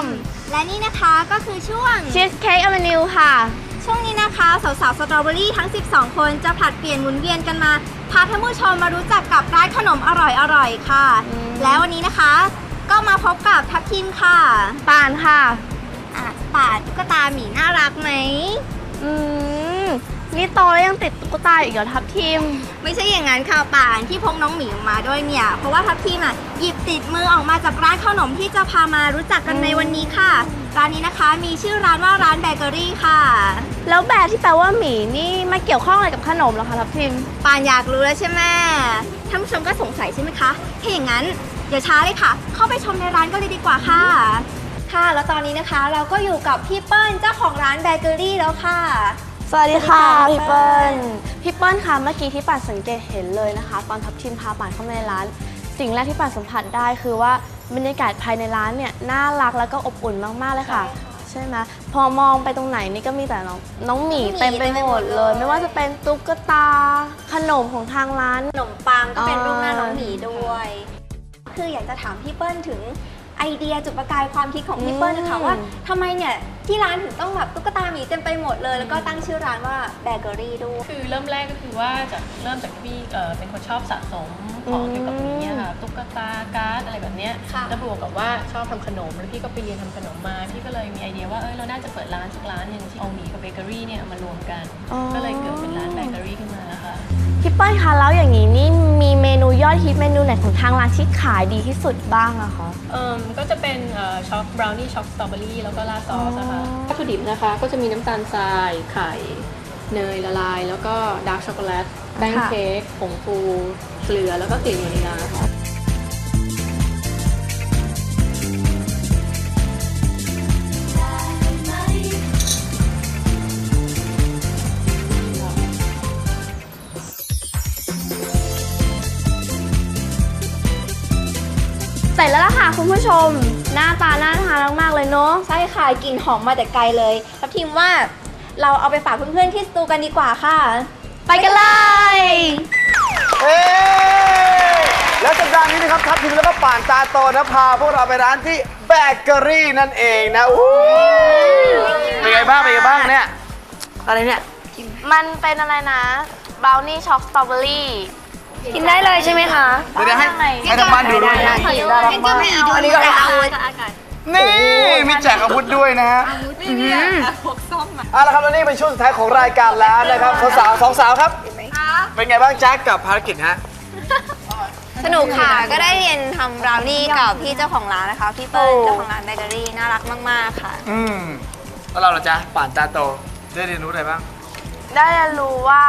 ม และนี่นะคะก็คือช่วงชีสเค้กอเมนิวค่ะ ช่วงนี้นะคะ สาวๆสตรอเบอรี่ทั้ง 12 คนจะผลัดเปลี่ยนหมุนเวียนกันมา พาท่านผู้ชมมารู้จักกับร้านขนมอร่อยๆค่ะ อืม แล้ววันนี้นะคะ ก็มาพบกับทัพทิมค่ะปานค่ะ อะป่าตุ๊กตาหมีน่ารักไหมอืม นี่โตแล้วยังติดตุ๊กตาอีกเหรอทับทิม ไม่ใช่อย่างนั้นค่ะป่านที่พกน้องหมีออกมาด้วยเนี่ย เพราะว่าทัพทิมอะหยิบติดมือออกมาจากร้านขนมที่จะพามารู้จักกันในวันนี้ค่ะ ร้านนี้นะคะมีชื่อร้านว่าร้านเบเกอรี่ค่ะ แล้วแบร์ที่แปลว่าหมีนี่มาเกี่ยวข้องอะไรกับขนมเหรอคะทับทิมปานอยากรู้แล้วใช่ไหมท่านผู้ชมก็สงสัยใช่ไหมคะถ้าอย่างนั้นอย่าช้าเลยค่ะ เข้าไปชมในร้านกันเลยดีกว่าค่ะ ค่ะ แล้วตอนนี้นะคะเราก็อยู่กับพี่เปิ้ลเจ้าของร้านเบเกอรี่แล้วค่ะ สวัสดีค่ะสวัสดีพี่ค่ะเปิ้ลพี่เปิ้ลคะเมื่อกี้ที่ป่านสังเกตเห็นเลยนะคะ ตอนทับทิมพาป่านเข้ามาในร้าน สิ่งแรกที่ป่านสัมผัสได้คือว่าบรรยากาศภายในร้านเนี่ยน่ารักแล้วก็อบอุ่นมากๆเลยค่ะ ใช่ไหมพอมองไปตรงไหนนี่ก็มีแต่น้องน้องหมีเต็มไปหมดเลย ไม่ว่าจะเป็นตุ๊กตา ขนมของทางร้าน ขนมปังก็เป็นอ๋อรูปหน้าน้องหมีด้วย คืออยากจะถามพี่เปิ้ลถึงไอเดียจุดประกายความคิดของพี่เปิ้ลนะคะอืมว่าทำไมเนี่ย ที่ร้านถึงต้องแบบตุ๊กตาหมีเต็มไปหมดเลย แล้วก็ตั้งชื่อร้านว่าเบเกอรี่ด้วย คือเริ่มแรกก็คือว่าจากเริ่มจากที่พี่เอ่อเป็นคนชอบสะสมของเกี่ยวกับนี้ยค่ะตุ๊กตาการ์ดอะไรแบบเนี้ยค่ะ แล้วบวกกับว่าชอบทำขนมแล้วพี่ก็ไปเรียนทำขนมมาพี่ก็เลยมีไอเดียว่าเอ้ยเราน่าจะเปิดร้านสักร้านหนึ่งที่เอาหมีกับเบเกอรี่เนี่ยมารวมกัน อ๋อ ก็เลยเกิดเป็นร้านเบเกอรี่ขึ้นมาค่ะ พี่เปิ้ลคะแล้วอย่างนี้นี่มีเมนู ยอดฮิตเมนูไหนของทางร้านที่ขายดีที่สุดบ้างอะคะเอ่มก็จะเป็นเอ่อช็อกบราวนี่ช็อกสตรอเบอรี่แล้วก็ราดซอสนะคะอ๋อวัตถุดิบนะคะก็จะมีน้ำตาลทรายไข่เนยละลาย แล้วก็ดาร์กช็อกโกแลตแป้งเค้กผงฟูเกลือแล้วก็กลิ่นวานิลลา เสร็จแล้วล่ะค่ะคุณผู้ชม หน้าตาน่าทานมากๆเลยเนาะใช่ค่ะกลิ่นหอมมาแต่ไกลเลยทัพทีมว่าเราเอาไปฝากเพื่อนๆที่สตูกันดีกว่าค่ะ ไปกันเลยเอ้ยแล้วสัปดาห์นี้นะครับทัพทิมแล้วก็ป่านตาโตนะพาพวกเราไปร้านที่เบเกอรี่นั่นเองนะอู้เป็นไงบ้างเป็นไงบ้างเนี่ยอะไรเนี่ยมันเป็นอะไรนะบราวนี่ช็อกสตรอเบอรี่ กินได้เลยใช่ไหมคะ เดี๋ยวให้ให้ทางบ้านดูด้วยนะนี่ก็ไม่เอาอันนี้ก็ไม่เอานี่มีแจกอาวุธด้วยนะฮะไม่มีพกส้มเอาละครับแล้วนี่เป็นช่วงสุดท้ายของรายการแล้วนะครับสาวๆสองสาวครับ เป็นไงบ้างแจ๊คกับภารกิจฮะ สนุกค่ะ ก็ได้เรียนทำบราวนี่กับพี่เจ้าของร้านนะคะ พี่เปิ้ลโอ้เจ้าของร้านเบเกอรี่น่ารักมาก ๆ ค่ะ อืมแล้วเราล่ะจ๊ะป่านตาโตได้เรียนรู้อะไรบ้าง ได้เรียนรู้ว่า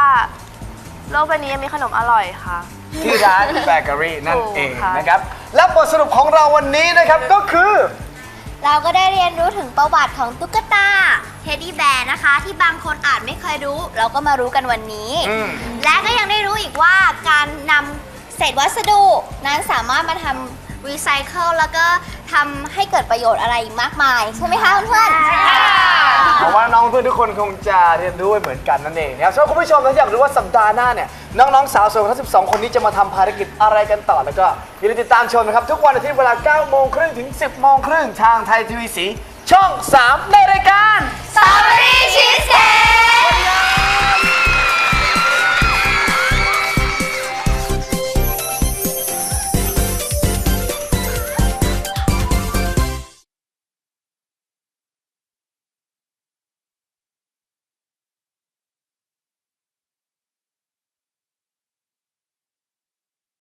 โลกใบนี้ยังมีขนมอร่อยค่ะ ที่ร้านเบเกอรี่นั่นเองถูกค่ะนะครับ และบทสรุปของเราวันนี้นะครับก็คือ เราก็ได้เรียนรู้ถึงประวัติของตุ๊กตาเทดดี้แบร์นะคะ ที่บางคนอาจไม่เคยรู้ เราก็มารู้กันวันนี้ อืม และก็ยังได้รู้อีกว่าการนำเศษวัสดุนั้นสามารถมาทำรีไซเคิลแล้วก็ทำให้เกิดประโยชน์อะไรอีกมากมาย ใช่ไหมคะเพื่อนๆ พราะว่าน้องเพื่อนทุกคนคงจะเรียนรู้ไปเหมือนกันนั่นเองนะครับสำหรัคุณผู้ชมถ้าอยากรู้ว่าสัปดาห์หน้าเนี่ยน้องๆสาวสวยทั้ง12 คนนี้จะมาทำภารกิจอะไรกันต่อแล้วก็อย่าลืมติดตามชมนะครับทุกวันอาทิตย์เวลา9โมงครึ่งถึง 10โมงครึ่งทางไทยทีวีสีช่อง 3 ในรายการ สาวรีชีสเก